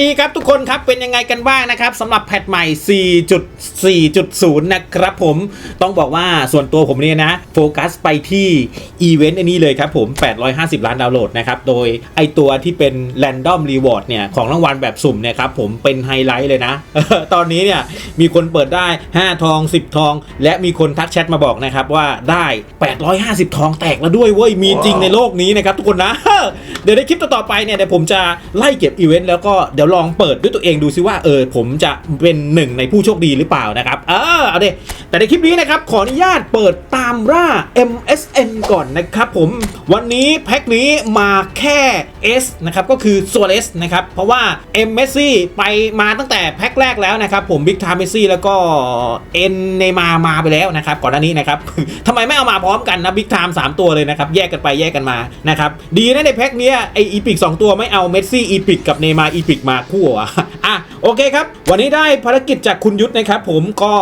ดีครับทุกคนครับเป็นยังไงกันบ้างนะครับสำหรับแพทใหม่ 4.4.0 นะครับผมต้องบอกว่าส่วนตัวผมเนี่ยนะ โฟกัสไปที่อีเวนต์อันนี้เลยครับผม 850 ล้านดาวน์โหลดนะครับ โดยไอตัวที่เป็น Random Reward เนี่ย ของรางวัลแบบสุ่มเนี่ยครับผมเป็นไฮไลท์เลยนะ ตอนนี้เนี่ย มีคนเปิดได้ 5 ทอง 10 ทอง และมีคนทักแชทมาบอกนะครับว่าได้ 850 ทองแตกแล้วด้วยเว้ยมีจริงในโลกนี้นะครับทุกคนนะเดี๋ยวในคลิปต่อไปเนี่ยเดี๋ยวผมจะไล่เก็บอีเวนต์แล้วก็เดี๋ยวลองเปิดด้วยตัวเองดูซิว่าเออผมจะเป็นหนึ่งในผู้โชคดีหรือเปล่านะครับเออเอาดิแต่ในคลิปนี้นะครับขออนุญาตเปิดตามร่า MSN ก่อนนะครับผมวันนี้แพ็คนี้มาแค่ S นะครับก็คือ s o l e s นะครับเพราะว่า M Messi ไปมาตั้งแต่แพ็คแรกแล้วนะครับผม Big Time Messi แล้วก็ N เนมามาไปแล้วนะครับก่อนหน้านี้นะครับทำไมไม่เอามาพร้อมกันนะ Big Time 3ตัวเลยนะครับแยกกันไปแยกกันมานะครับดีนะในแพ็คเนี้ยไออีพิก2ตัวไม่เอาเมสซี่อีพิกกับเนมาอีพิกมาคู่อะอะโอเคครับ วันนี้ได้ภารกิจจากคุณยุทธนะครับ ผมก็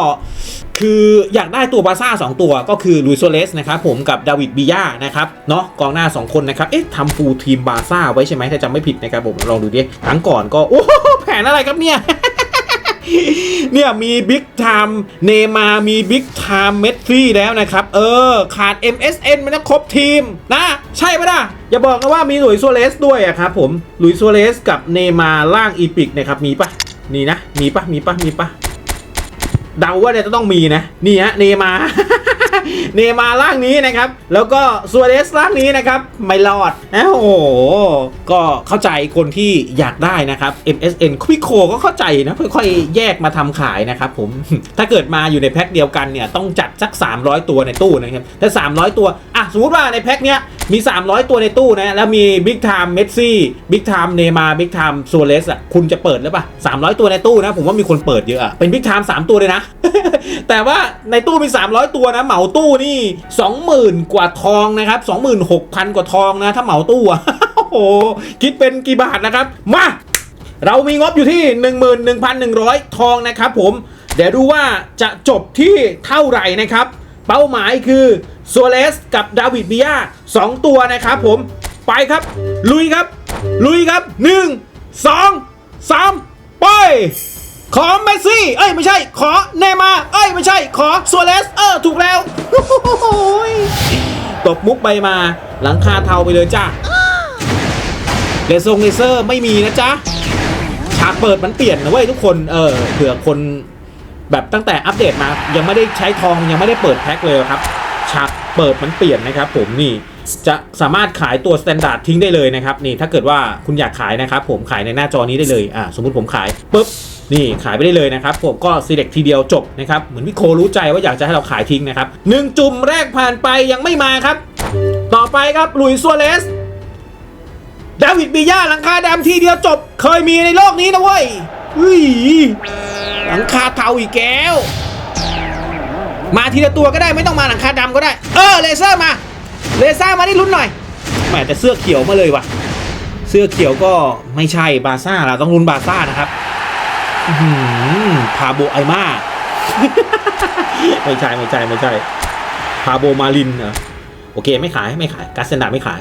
คืออยากได้ตัวบาซ่า2ตัวก็คือลุยโซเลสนะครับผมกับดาวิดบิยานะครับเนาะกองหน้า 2 คนนะครับ เอ๊ะทำฟูลทีมบาซ่าไว้ใช่ไหมถ้าจำไม่ผิดนะครับผมลองดูดิครั้งก่อนก็ โอ้โหแผนอะไรครับเนี่ย เนี่ยมีบิ๊กไทม์เนมามีบิ๊กไทม์เมสซี่แล้วนะครับ เออ ขาด MSN มันต้องครบทีมนะ ใช่ไหมนะอย่าบอกนะว่ามีหลุยส์ซัวเรสด้วยอะครับผมหลุยส์ซัวเรสกับเนมาล่างอีพิกนะครับ มีปะนี่นะ มีปะมีปะมีปะเดาว่าเนี่ยจะต้องมีนะ นี่ฮะเนมา เนมาร่างนี้นะครับ แล้วก็ซัวเรสร่างนี้นะครับ ไม่รอดนะโอ้โห ก็เข้าใจคนที่อยากได้นะครับ MSN คุยโคก็เข้าใจนะค่อยๆแยกมาทำขายนะครับผม ถ้าเกิดมาอยู่ในแพ็คเดียวกันเนี่ยต้องจัดสัก 300 ตัวในตู้นะครับ ถ้า 300 ตัว อะ สมมติว่าในแพ็คเนี้ยมี 300 ตัวในตู้นะ แล้วมี Big Time Messi Big Time Neymar Big Time Suarez อะคุณจะเปิดหรือเปล่า300 ตัวในตู้นะ ผมว่ามีคนเปิดเยอะอะเป็น Big Time 3ตัวเลยนะ แต่ว่าในตู้มี 300 ตัวนะ เหมาตู้นี่ 20,000 กว่าทองนะครับ 26,000 กว่าทองนะ ถ้าเหมาตู้อะโอ้โห คิดเป็นกี่บาทนะครับ มา เรามีงบอยู่ที่ 11,100 ทองนะครับผม เดี๋ยวดูว่าจะจบที่เท่าไหร่นะครับ เป้าหมายคือโซเลสกับดาวิดบิยา2ตัวนะครับผม ไปครับ ลุยครับ ลุยครับ 1 2 3 ไป ขอเมสซี่ เอ้ยไม่ใช่ ขอเนมา เอ้ยไม่ใช่ ขอซัวเรส เออถูกแล้วตบมุกไปมาหลังคาเทาไปเลยจ้าเลเซอร์เลเซอร์ไม่มีนะจ๊ะ ฉากเปิดมันเปลี่ยนนะเว้ยทุกคน เออเผื่อคนแบบตั้งแต่อัปเดตมา ยังไม่ได้ใช้ทองยังไม่ได้เปิดแพ็คเลยครับ ฉากเปิดมันเปลี่ยนนะครับ ผมนี่จะสามารถขายตัวสแตนดาร์ดทิ้งได้เลยนะครับนี่ถ้าเกิดว่าคุณอยากขายนะครับผมขายในหน้าจอนี้ได้เลยอ่าสมมุติผมขายปุ๊บ นี่ขายไปได้เลยนะครับผมก็ select ทีเดียวจบนะครับเหมือนวิโครู้ใจว่าอยากจะให้เราขายทิ้งนะครับหนึ่งจุ่มแรกผ่านไปยังไม่มาครับ ต่อไปครับลุยซัวเรสดาวิดบีย่าหลังคาดำทีเดียวจบ เคยมีในโลกนี้นะเว้ยอุ้ยหลังคาเทาอีกแก้ว มาทีละตัวก็ได้ไม่ต้องมาหลังคาดำก็ได้ เออเลเซอร์มา เลเซอร์มาได้ลุ้นหน่อยแหมแต่เสื้อเขียวมาเลยว่ะ เสื้อเขียวก็ไม่ใช่บาซ่าเราต้องลุ้นบาซ่านะครับ พาโบไอมาไม่ใช่ไม่ใช่ไม่ใช่พาโบมาลินเหรอโอเคไม่ขายไม่ขายการเซนดาไม่ขาย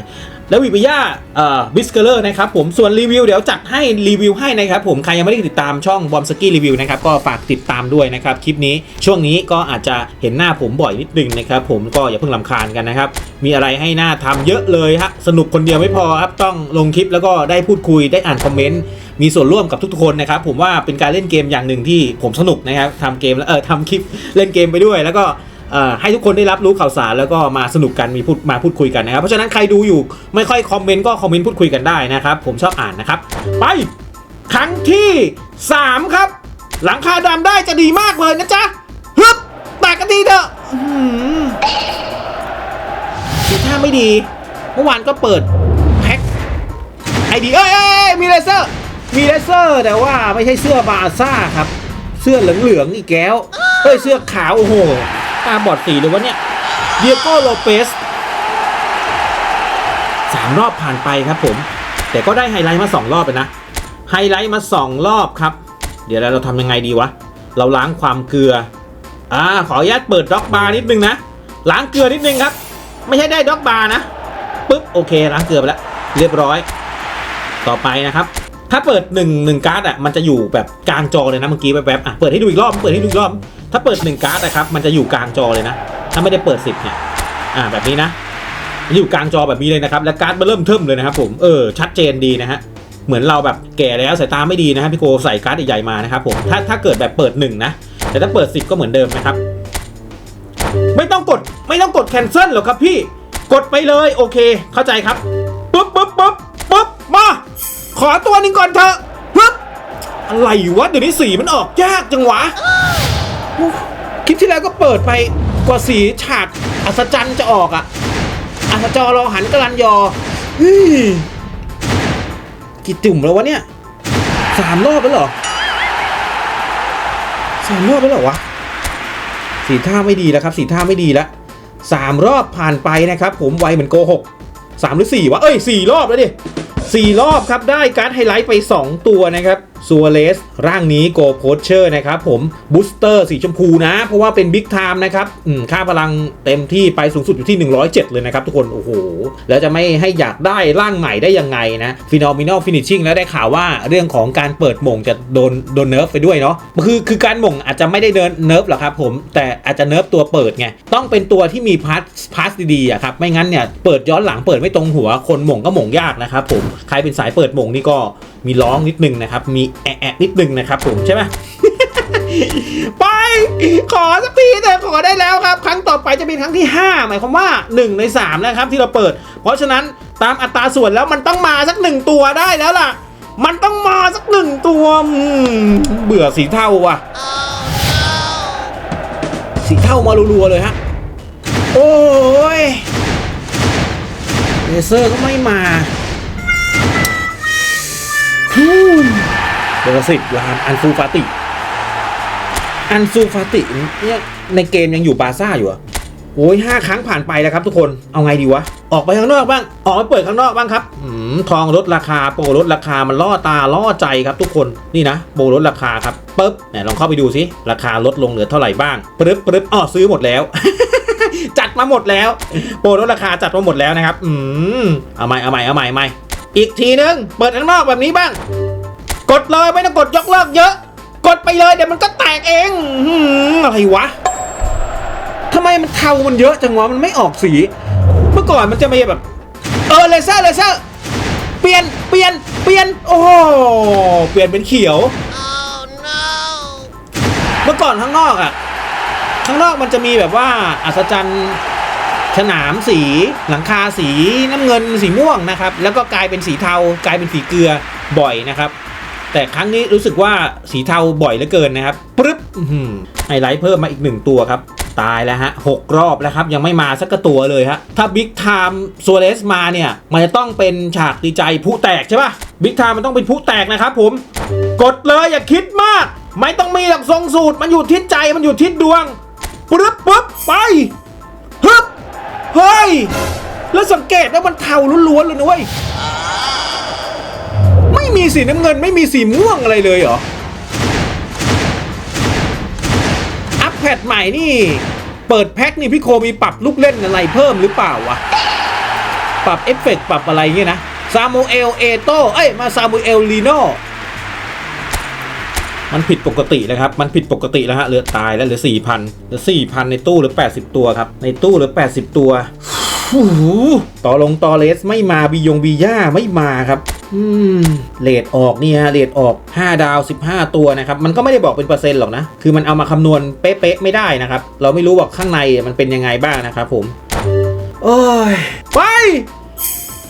แล้ววิปย่าเอ่อบิสเกเลอร์นะครับผมส่วนรีวิวเดี๋ยวจัดให้รีวิวให้นะครับผมใครยังไม่ได้ติดตามช่องบอมสกี้รีวิวนะครับก็ฝากติดตามด้วยนะครับคลิปนี้ช่วงนี้ก็อาจจะเห็นหน้าผมบ่อยนิดนึงนะครับผมก็อย่าเพิ่งลำคาญกันนะครับ มีอะไรให้หน้าทำเยอะเลยฮะสนุกคนเดียวไม่พอครับต้องลงคลิปแล้วก็ได้พูดคุยได้อ่านคอมเมนต์ มีส่วนร่วมกับทุกๆคนนะครับผมว่าเป็นการเล่นเกมอย่างหนึ่งที่ผมสนุกนะครับทำเกมแล้วเออทำคลิปเล่นเกมไปด้วย แล้วก็ให้ทุกคนได้รับรู้ข่าวสารแล้วก็มาสนุกกันมีพูดมาพูดคุยกันนะครับเพราะฉะนั้นใครดูอยู่ไม่ค่อยคอมเมนต์ก็คอมเมนต์พูดคุยกันได้นะครับผมชอบอ่านนะครับไปครั้งที่ 3 ครับ หลังคาดำได้จะดีมากเลยนะจ๊ะฮึบแตกกันทีเถอะอื้อหือสีท่าไม่ดี เมื่อวานก็เปิดแพ็คไอดีเอ้ยเอ้ยเอ้ยมีเลเซอร์ มีเลเซอร์แต่ว่าไม่ใช่เสื้อบาซ่าครับ เสื้อเหลืองๆอีกแก้วเฮ้ยเสื้อขาวโอ้โหตาบอดสีเลยวะเนี่ยเดียโก้โลเปสสามรอบผ่านไปครับผม แต่ก็ได้ไฮไลท์มาสองรอบเลยนะ ไฮไลท์มาสองรอบครับ เดี๋ยวเราทำยังไงดีวะ เราล้างความเกลือ อ่า ขออนุญาตเปิดด็อกบาร์นิดนึงนะ ล้างเกลือนิดนึงครับ ไม่ใช่ได้ด็อกบาร์นะ ปึ๊บ โอเค ล้างเกลือไปแล้ว เรียบร้อย ต่อไปนะครับ ถ้าเปิด1นึ่งหนึ่งการ์ดอะมันจะอยู่แบบกลางจอเลยนะเมื่อกี้แวบๆอะเปิดให้ดูอีกรอบเปิดให้ดูอีกรอบ ถ้าเปิดหนึ่งการ์ดนะครับมันจะอยู่กลางจอเลยนะ ถ้าไม่ได้เปิดสิบเนี่ยอ่าแบบนี้นะอยู่กลางจอแบบนี้เลยนะครับ และการ์ดมันเริ่มเทิมเลยนะครับผมเออชัดเจนดีนะฮะเหมือนเราแบบแก่แล้วสายตาไม่ดีนะฮะพี่โกใส่การ์ดใหญ่ๆมานะครับผมถ้าถ้าเกิดแบบเปิดหนึ่งนะแต่ถ้าเปิดสิบก็เหมือนเดิมนะครับ ไม่ต้องกดไม่ต้องกดแคนเซิลหรอกครับพี่กดไปเลยโอเค เข้าใจครับปุ๊บปุ๊บปุ๊บ อตัวหนึ่งก่อนเถอะปุ๊บอะไรวะเดี๋ยวนี้สีมันออกยากจังวะคลิปที่แล้วก็เปิดไปกว่าสีฉากอัศจรรย์จะออกอะอัศจรรอหันกลันยอกี่ตุ่มแล้ววะเนี่ยสามรอบแล้วเหรอสามรอบแล้วเหรอวะสีท่าไม่ดีแล้วครับ สีท่าไม่ดีแล้วสามรอบผ่านไปนะครับ ผมไวเหมือนโกหกสามหรือสี่วะเอ้ยสี่รอบแล้วดิ สี่รอบครับได้การ์ดไฮไลท์ไป 2 ตัวนะครับ ซัวเลสร่างนี้โกโพสเชอร์นะครับผมบูสเตอร์สีชมพูนะ เพราะว่าเป็นบิ๊กไทม์นะครับค่าพลังเต็มที่ไปสูงสุดอยู่ที่ 107 เลยนะครับทุกคน โอ้โห แล้วจะไม่ให้อยากได้ร่างใหม่ได้ยังไงนะฟินอมินอลฟินิชชิ่งแล้วได้ข่าวว่าเรื่องของการเปิดหม่งจะโดนโดนเนิร์ฟไปด้วยเนาะคือคือการหม่งอาจจะไม่ได้เดินเนิร์ฟหรอกครับผมแต่อาจจะเนิร์ฟตัวเปิดไงต้องเป็นตัวที่มีพาร์ทพาร์ทดีๆอะครับไม่งั้นเนี่ยเปิดย้อนหลังเปิดไม่ตรงหัวคนหม่งก็หม่งยากนะครับผมใครเป็นสายเปิดหม่งนี่ก็ มีร้องนิดนึงนะครับ มีแอะแอะนิดนึงนะครับผมใช่ไหมไป ขอสักทีแต่ขอได้แล้วครับ ครั้งต่อไปจะเป็นครั้งที่ 5 หมายความว่า 1 ใน 3 นะครับที่เราเปิด เพราะฉะนั้นตามอัตราส่วนแล้วมันต้องมาสักหนึ่งตัวได้แล้วล่ะ มันต้องมาสักหนึ่งตัวเบื่อสีเทาว่ะ สีเทามารัวๆเลยฮะโอ้ยเลเซอร์ก็ไม่มา เบอร์สิบลานอันฟูฟาติ อันซูฟาติเนี่ยในเกมยังอยู่บาซ่าอยู่อะโอ้ยห้าครั้งผ่านไปแล้วครับทุกคน เอาไงดีวะ ออกไปข้างนอกบ้าง ออกไปเปิดข้างนอกบ้างครับอืมทองลดราคา โปรลดราคา มันล่อตา ล่อใจครับทุกคน นี่นะ โปรลดราคาครับปึ๊บเนี่ยลองเข้าไปดูสิ ราคาลดลงเหลือเท่าไหร่บ้างปึ๊บปึ๊บอ๋อซื้อหมดแล้ว จัดมาหมดแล้ว โปรลดราคาจัดมาหมดแล้วนะครับ อืม เอาใหม่ เอาใหม่ เอาใหม่ใหม่ อีกทีนึง เปิดข้างนอกแบบนี้บ้าง กดเลยไม่ต้องกดยกเลิกเยอะ กดไปเลยเดี๋ยวมันก็แตกเองอื้อหืออะไรวะทำไมมันเทามันเยอะจังวะมันไม่ออกสี เมื่อก่อนมันจะมีแบบ เออเลเซอร์เลเซอร์เปลี่ยนเปลี่ยนเปลี่ยนโอ้โหเปลี่ยนเป็นเขียวเมื่อก่อนข้างนอกอะข้างนอกมันจะมีแบบว่าอัศจรรย์ฉนามสีหลังคาสีน้ำเงินสีม่วงนะครับ แล้วก็กลายเป็นสีเทากลายเป็นสีเกลือบ่อยนะครับ แต่ครั้งนี้รู้สึกว่าสีเทาบ่อยเหลือเกินนะครับปึ๊บไฮไลท์เพิ่มมาอีกหนึ่งตัวครับ ตายแล้วฮะหกรอบแล้วครับ ยังไม่มาสักกตัวเลยฮะ ถ้าบิ๊กไทม์โซเลสมาเนี่ย มันจะต้องเป็นฉากดีใจผู้แตกใช่ปะบิ๊กไทม์มันต้องเป็นผู้แตกนะครับผม กดเลยอย่าคิดมาก ไม่ต้องมีหลักทรงสูตร มันอยู่ที่ใจมันอยู่ที่ดวงปึ๊บปึ๊บไปฮึบเฮ้ยแล้วสังเกตว่ามันเทาล้วนๆเลยนะเว้ย ม่มีสีน้ำเงินไม่มีสีม่วงอะไรเลยเหรอ อัพแพดใหม่นี่ เปิดแพ็คนี่พี่โคมีปรับลูกเล่นอะไรเพิ่มหรือเปล่าวะ ปรับเอฟเฟกต์ปรับอะไรเงี้ยนะ ซามูเอลเอโตเอ้ย มาซามูเอลลีโนมันผิดปกตินะครับ มันผิดปกติแล้วฮะเหลือตายแล้วเหลือสี่พันเหลือสี่พันในตู้เหลือแปดสิบตัวครับ ในตู้เหลือแปดสิบตัว โอ้โหต่อลงต่อเลสไม่มาบียงบีย่าไม่มาครับ อืมเลทออกนี่ฮะเลทออก 5 ดาว 15 ตัวนะครับ มันก็ไม่ได้บอกเป็นเปอร์เซ็นต์หรอกนะ คือมันเอามาคำนวณเป๊ะๆไม่ได้นะครับ เราไม่รู้ว่าข้างในมันเป็นยังไงบ้างนะครับผม โอ้ย ไป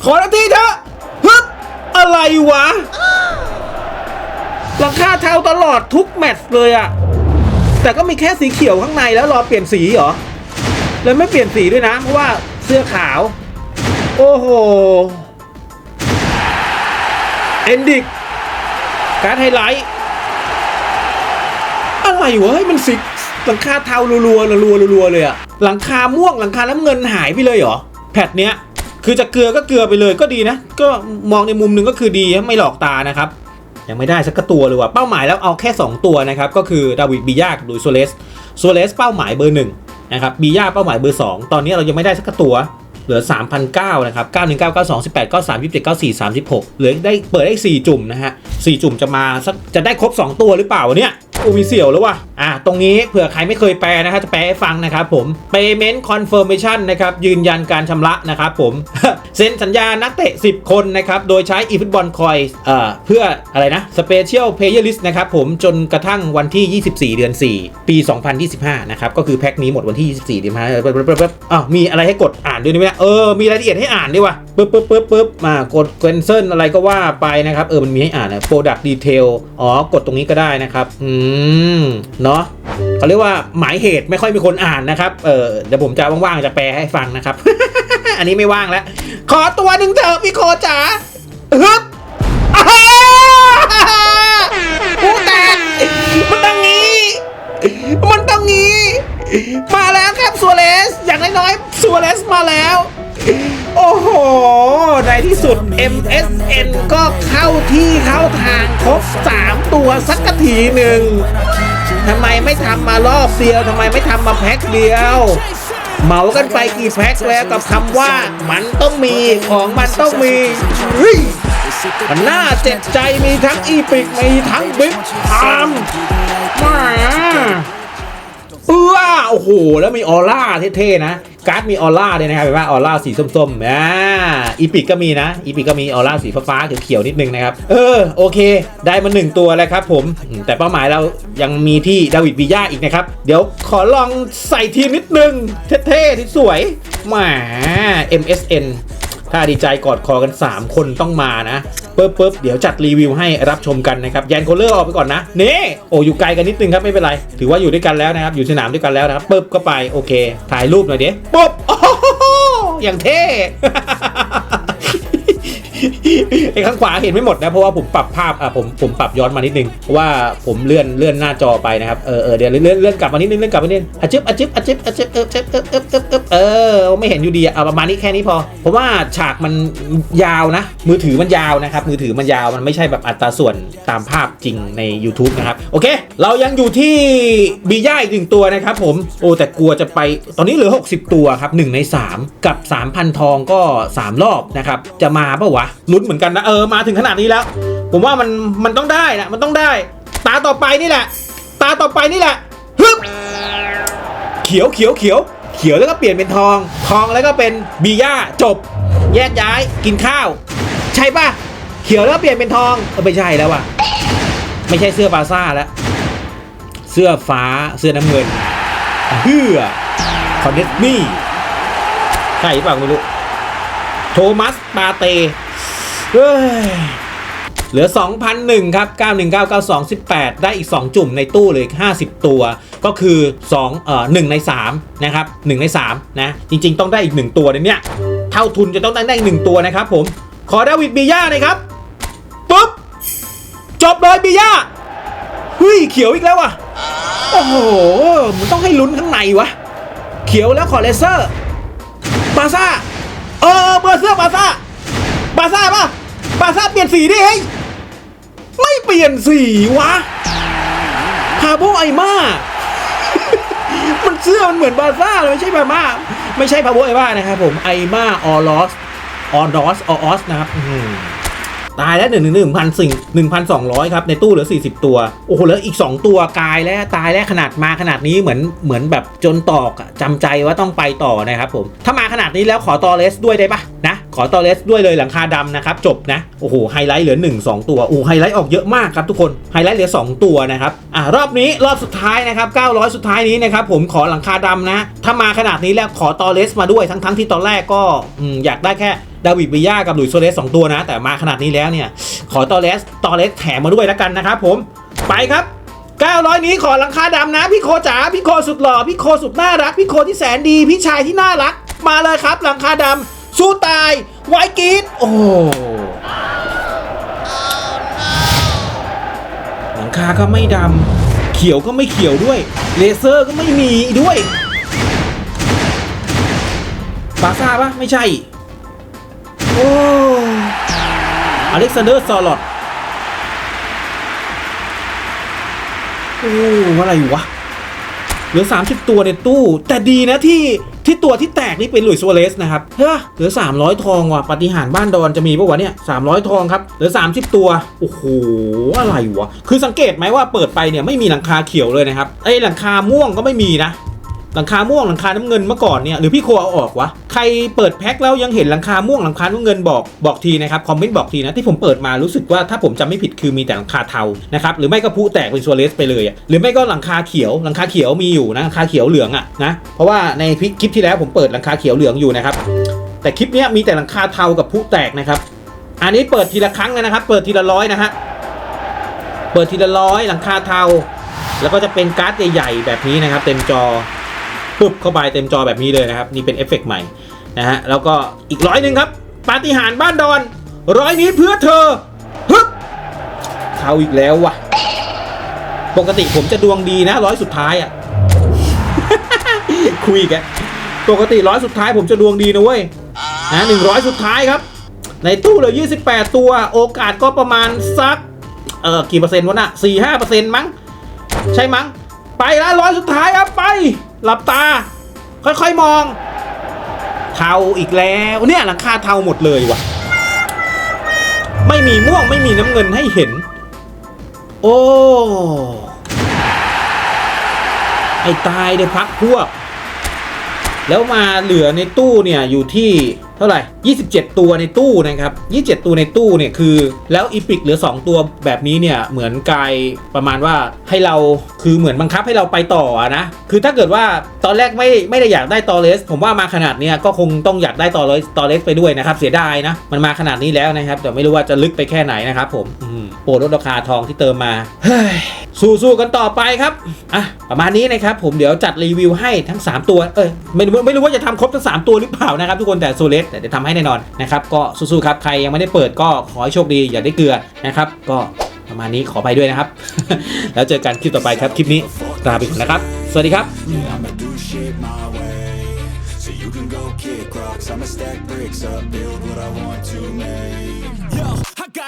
ขอนาทีเถอะฮึบอะไรวะราคาเท่าตลอดทุกแมตช์เลยอะแต่ก็มีแค่สีเขียวข้างในแล้วรอเปลี่ยนสีเหรอ แล้วไม่เปลี่ยนสีด้วยนะ เพราะว่า เสื้อขาว โอ้โห เอนดิก การไฮไลท์ อะไรวะเฮ้ยมันสีหลังคาเทารัวๆรัวๆรัวๆเลยอะหลังคาม่วงหลังคาน้ำเงินหายไปเลยเหรอ แพทเนี้ย คือจะเกลือก็เกลือไปเลยก็ดีนะ ก็มองในมุมหนึ่งก็คือดีไม่หลอกตานะครับ ยังไม่ได้สักตัวเลยว่ะ เป้าหมายแล้วเอาแค่ 2 ตัวนะครับ ก็คือดาวิดบียากับลุยโซเลสโซเลสเป้าหมายเบอร์หนึ่ง นะครับบีย่าเป้าหมายเบอร์ 2 ตอนนี้เรายังไม่ได้สักตัวเหลือ 3,009นะครับ919 92 18 93 27 94 36 เหลือได้เปิดได้ 4 จุ่มนะฮะ4จุ่มจะมาสักจะได้ครบ 2 ตัวหรือเปล่าเนี่ย กูมีเสี่ยวแล้วว่ะอะตรงนี้เผื่อใครไม่เคยแปลนะครับจะแปลให้ฟังนะครับผม payment confirmation นะครับยืนยันการชำระนะครับผมเซ็นสัญญานักเตะ 10 คนนะครับโดยใช้ eFootball Coin เอ่อเพื่ออะไรนะ Special Player List นะครับผมจนกระทั่งวันที่ 24 เดือน 4 ปี 2025 นะครับก็คือแพ็คนี้หมดวันที่ 24เดือน5ปึ๊บปึ๊บปึ๊บปึ๊บอ้าวมีอะไรให้กดอ่านด้วยไหมเนี่ยเออมีรายละเอียดให้อ่านด้วยว่ะปึ๊บปึ๊บปึ๊บปึ๊บมากด c a n c e l อะไรก็ว่าไปนะครับ เออ มันมีให้อ่านนะ Product Detail อ๋อ กดตรงนี้ก็ได้นะครับ อืม เนาะเขาเรียกว่าหมายเหตุไม่ค่อยมีคนอ่านนะครับ เออเดี๋ยวผมจะว่างๆ จะแปลให้ฟังนะครับ อันนี้ไม่ว่างแล้ว ขอตัวหนึ่งเถอะพี่โคจ๋าฮึบอ้าหูแตกมันต้องงี้ มันต้องงี้ มาแล้วครับซัวเลส อย่างน้อยๆซัวเลสมาแล้ว อ้โห ในที่สุด MSN ก็เข้าที่เข้าทางครบ 3 ตัวสักทีหนึ่งทำไมไม่ทำมารอบเดียวทำไมไม่ทำมาแพ็คเดียวเหมากันไปกี่แพ็คแล้วกับคำว่ามันต้องมีของมันต้องมีฮ้ยมันน่าเจ็บใจมีทั้งอีพิกมีทั้งบิ๊กไทม์มาเอื้อโอ้โห แล้วมีออร่าเท่ๆนะ การ์ดมีออร่าเลยนะครับเห็นว่าออร่าสีส้มๆอ่าอีพิกก็มีนะอีพิกก็มีออร่าสีฟ้าๆเขียวๆนิดนึงนะครับเออโอเค ได้มาหนึ่งตัวแล้วครับผมอืมแต่เป้าหมายเรายังมีที่ดาวิดวิยาอีกนะครับเดี๋ยวขอลองใส่ทีมนิดนึงเท่ๆที่สวยแหม MSN ถ้าดีใจกอดคอกัน 3 คนต้องมานะปึ๊บปึ๊บเดี๋ยวจัดรีวิวให้รับชมกันนะครับแยนโคลเลอร์ออกไปก่อนนะนี่โอ้อยู่ไกลกันนิดนึงครับไม่เป็นไร ถือว่าอยู่ด้วยกันแล้วนะครับอยู่สนามด้วยกันแล้วนะครับปึ๊บก็ไปโอเค ถ่ายรูปหน่อยเดี๋ยวปึ๊บโอ้โหอย่างเท่ ไอ้ข้างขวาเห็นไม่หมดนะ เพราะว่าผมปรับภาพอะผมผมปรับย้อนมานิดนึงเพราะว่าผมเลื่อนเลื่อนหน้าจอไปนะครับเออเออเดี๋ยวเลื่อนเลื่อนกลับมานิดนึงเลื่อนกลับมานิดนึงอะจึ๊บอะจึ๊บอะจึ๊บอะจึ๊บเออเออเออเออเออเออเออไม่เห็นอยู่ดีอะประมาณนี้แค่นี้พอ เพราะว่าฉากมันยาวนะ มือถือมันยาวนะครับ มือถือมันยาวมันไม่ใช่แบบอัตราส่วนตามภาพจริงใน YouTube นะครับโอเค เรายังอยู่ที่บีย่าอีกหนึ่งตัวนะครับผมโอ้แต่กลัวจะไปตอนนี้เหลือ 60 ตัวครับ1ใน 3 กับ 3,000 ทองก็ 3 รอบนะครับจะมาปะวะลุ้นเหมือนกันนะเออมาถึงขนาดนี้แล้ว ผมว่ามันมันต้องได้นะมันต้องได้ ตาต่อไปนี่แหละ ตาต่อไปนี่แหละฮึบเขียวเขียวเขียวเขียวแล้วก็เปลี่ยนเป็นทอง ทองแล้วก็เป็นบีย่าจบ แยกย้ายกินข้าว ใช่ปะเขียวแล้วเปลี่ยนเป็นทองเออไม่ใช่แล้วว่ะไม่ใช่เสื้อบาซ่าแล้วเสื้อฟ้าเสื้อน้ำเงินเพื่อคอนเนตมี่ใช่เปล่าไม่รู้โทมัสปาเต เฮ้ยเหลือ 2,001 ครับ 9199218ได้อีก 2 จุ่มในตู้เหลย 50 ตัว ก็คือ2เอ่อ1ใน 3 นะครับ 1 ใน 3 นะ จริง ๆ ต้องได้อีก 1 ตัวในเนี้ยเท่าทุนจะต้องได้อีก 1 ตัวนะครับผม ขอดาวิดบีย่าหน่อยครับ ปุ๊บ จบเลยบีย่าเฮ้ย เขียวอีกแล้วว่ะ โอ้โห มันต้องให้ลุ้นข้างในวะ เขียวแล้วขอเลเซอร์ บาซ่า เออ เบอร์เสื้อบาซ่า บาซ่าป่ะ บาซ่าเปลี่ยนสีดิเฮ้ยไม่เปลี่ยนสีวะคาโบไอมา มันเสื้อมันเหมือนบาซ่าเลยไม่ใช่บาม่าไม่ใช่พาโบไอมานะครับผมไอมาออลอสออดอสออสนะครับ ตายแล้วหนึ่งหนึ่งหนึ่งพันสิ่งหนึ่งพันสองร้อยครับในตู้เหลือสี่สิบตัว โอ้โหเหลืออีกสองตัวกายแล้วตายแล้วขนาดมาขนาดนี้เหมือนเหมือนแบบจนตอกอะจำใจว่าต้องไปต่อนะครับผมถ้ามาขนาดนี้แล้วขอตอเลสด้วยได้ปะนะขอตอเลสด้วยเลยหลังคาดำนะครับจบนะโอ้โหไฮไลท์เหลือ 1 2 ตัวโอ้ไฮไลท์ออกเยอะมากครับทุกคนไฮไลท์เหลือ 2 ตัวนะครับอ่ารอบนี้รอบสุดท้ายนะครับ900 สุดท้ายนี้นะครับผมขอหลังคาดำนะ ถ้ามาขนาดนี้แล้วขอตอเลสมาด้วยทั้งทั้งๆที่ตอนแรกก็อยากได้แค่ ดาวิดบิยากับหลุยส์โซเลสสองตัวนะ แต่มาขนาดนี้แล้วเนี่ย ขอตอเลสตอเลสแถมมาด้วยแล้วกันนะครับผมไปครับ900 นี้ขอหลังคาดำนะ พี่โคจ๋าพี่โคสุดหล่อพี่โคสุดน่ารัก พี่โคที่แสนดี พี่ชายที่น่ารัก มาเลยครับ หลังคาดำสู้ตาย ไว้กีดโอ้หลังคาก็ไม่ดำเขียวก็ไม่เขียวด้วย เลเซอร์ก็ไม่มีด้วยบาซ่าปะไม่ใช่ โอ้อเล็กซานเดอร์ซอลอดโอ้อะไรวะเหลือ 30 ตัวในตู้ แต่ดีนะที่ที่ตัวที่แตกนี่เป็นหลุยส์ซัวเรสนะครับเฮ้เหลือ 300 ทองว่ะปาฏิหารย์บ้านดอนจะมีปะวะเนี่ย300 ทองครับเหลือ 30 ตัวโอ้โหอะไรวะคือสังเกตไหมว่าเปิดไปเนี่ยไม่มีหลังคาเขียวเลยนะครับไอ้หลังคาม่วงก็ไม่มีนะ หลังคาม่วงหลังคาน้ำเงินเมื่อก่อนเนี่ยหรือพี่โคเอาออกวะใครเปิดแพ็คแล้วยังเห็นหลังคาม่วงหลังคาน้ำเงินบอกบอกทีนะครับคอมเมนต์บอกทีนะที่ผมเปิดมารู้สึกว่าถ้าผมจำไม่ผิดคือมีแต่หลังคาเทานะครับหรือไม่ก็ผู้แตกเป็นซัวเรสไปเลยหรือไม่ก็หลังคาเขียวหลังคาเขียวมีอยู่นะหลังคาเขียวเหลืองอะนะเพราะว่าในคลิปที่แล้วผมเปิดหลังคาเขียวเหลืองอยู่นะครับแต่คลิปนี้มีแต่หลังคาเทากับผู้แตกนะครับอันนี้เปิดทีละครั้งนะครับ เปิดทีละร้อยนะฮะเปิดทีละร้อยหลังคาเทา แล้วก็จะเป็นการ์ดใหญ่ๆแบบนี้นะครับ เต็มจอ ปุ๊บเข้าไปเต็มจอแบบนี้เลยนะครับ นี่เป็นเอฟเฟกต์ใหม่นะฮะแล้วก็อีกร้อยหนึ่งครับ ปาฏิหาริย์บ้านดอนร้อยนี้เพื่อเธอฮึบเข้าอีกแล้ววะปกติผมจะดวงดีนะร้อยสุดท้ายอะ่ะคุยแกนปกติร้อยสุดท้ายผมจะดวงดีนะเว้ยนะหนึ่งร้อยสุดท้ายครับ ในตู้เหลือ28 ตัว โอกาสก็ประมาณสักเออกี่เปอร์เซ็นต์วะน่ะสี่ห้าเปอร์เซ็นต์มั้ง ใช่มั้ง ไปแล้วร้อยสุดท้ายครับไป หลับตา ค่อยๆมอง เทาอีกแล้วเนี่ยหลังคาเทาหมดเลยว่ะ ไม่มีม่วงไม่มีน้ำเงินให้เห็น โอ้ไอ้ตายเด้พักพวก แล้วมาเหลือในตู้เนี่ยอยู่ที่ ท่าไหร่ 27 ตัวในตู้นะครับ 27 ตัวในตู้เนี่ยคือ แล้วอีพิกเหลือ 2 ตัวแบบนี้เนี่ยเหมือนกายประมาณว่าให้เราคือเหมือนบังคับให้เราไปต่อนะคือถ้าเกิดว่าตอนแรกไม่ไม่ได้อยากได้ตอเลส ผมว่ามาขนาดเนี้ยก็คงต้องอยากได้ตอเลสตอเลสไปด้วยนะครับ เสียดายนะ มันมาขนาดนี้แล้วนะครับแต่ไม่รู้ว่าจะลึกไปแค่ไหนนะครับผมโปรดลดราคาทองที่เติมมาเฮ้ย สู้ๆกันต่อไปครับอะประมาณนี้นะครับผมเดี๋ยวจัดรีวิวให้ทั้ง 3 ตัวเอ้ยไม่รู้ไม่รู้ว่าจะทำครบทั้ง 3 ตัวหรือเปล่านะครับทุกคนแต่โซเลสแต่จะทำให้แน่นอนนะครับก็สู้ๆครับใครยังไม่ได้เปิดก็ขอให้โชคดีอย่าได้เกลือนะครับก็ประมาณนี้ขอไปด้วยนะครับ แล้วเจอกันคลิปต่อไปครับคลิปนี้ลาไปก่อนนะครับ สวัสดีครับ kick rocks. I'ma stack bricks up, build what I want to make.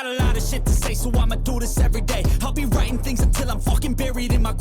Got a lot of shit to say, so I'ma do this every day. I'll be writing things until I'm fucking buried in my grave.